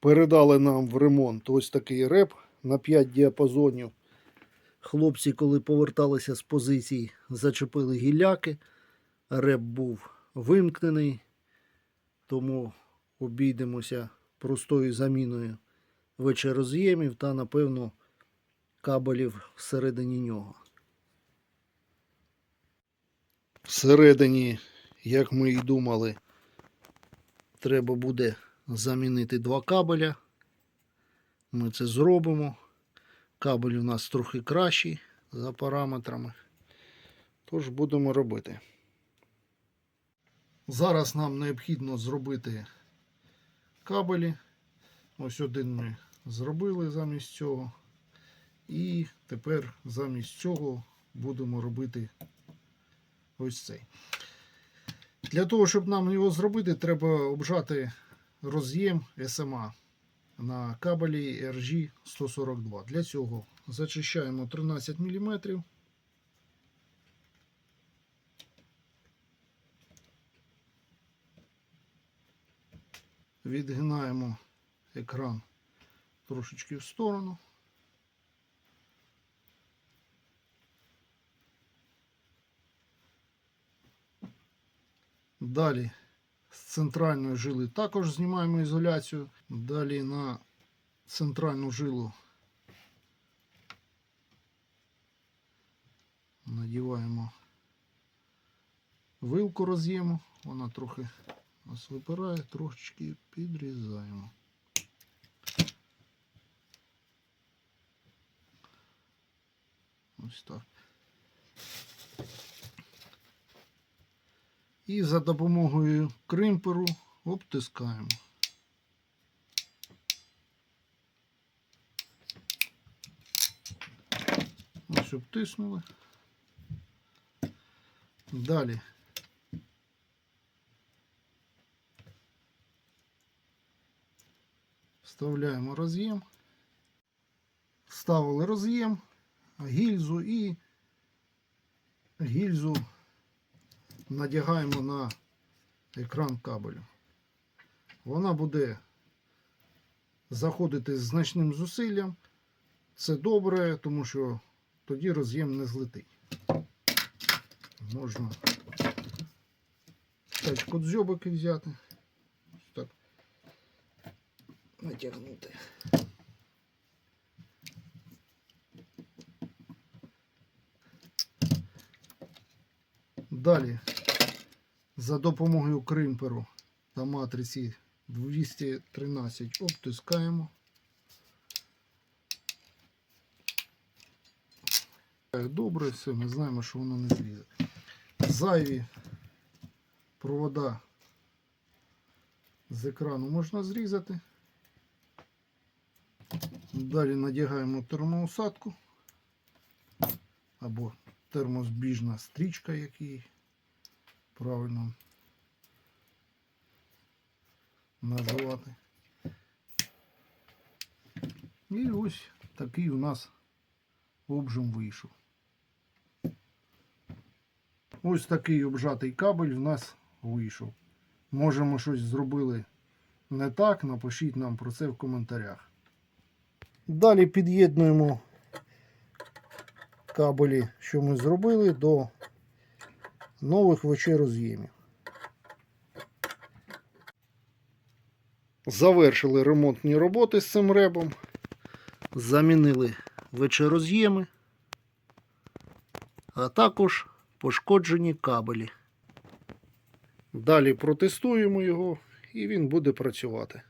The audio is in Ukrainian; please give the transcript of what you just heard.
Передали нам в ремонт ось такий реп на 5 діапазонів. Хлопці, коли поверталися з позицій, зачепили гілляки. Реп був вимкнений, тому обійдемося простою заміною вечероз'ємів та, напевно, кабелів всередині нього. Всередині, як ми і думали, треба буде замінити два кабеля. Ми це зробимо. Кабель у нас трохи кращий за параметрами. Тож будемо робити. Зараз нам необхідно зробити кабелі. Ось один ми зробили замість цього. І тепер замість цього будемо робити ось цей. Для того, щоб нам його зробити, треба обжати роз'єм SMA на кабелі RG 142. Для цього зачищаємо 13 мм. Відгинаємо екран трошечки в сторону. Далі з центральної жили також знімаємо ізоляцію. Далі на центральну жилу надіваємо вилку роз'єму. Вона трохи нас випирає, трошечки підрізаємо. Ось так. І за допомогою кримперу обтискаємо. Ось обтиснули. Далі. Вставляємо роз'єм. Вставили роз'єм, гільзу і гільзу надягаємо на екран кабелю. Вона буде заходити з значним зусиллям. Це добре, тому що тоді роз'єм не злетить. Можна тачку дзьобики взяти. Так. Натягнути. Далі за допомогою кримперу та матриці 213 обтискаємо. Добре, все, ми знаємо, що воно не злізе. Зайві провода з екрану можна зрізати. Далі надягаємо термоусадку або термозбіжна стрічка, який правильно називати. І ось такий у нас обжим вийшов. Ось такий обжатий кабель у нас вийшов. Може ми щось зробили не так, напишіть нам про це в коментарях. Далі під'єднуємо кабелі, що ми зробили, до нових вечероз'ємів. Завершили ремонтні роботи з цим ребом. Замінили вечероз'єми, а також пошкоджені кабелі. Далі протестуємо його і він буде працювати.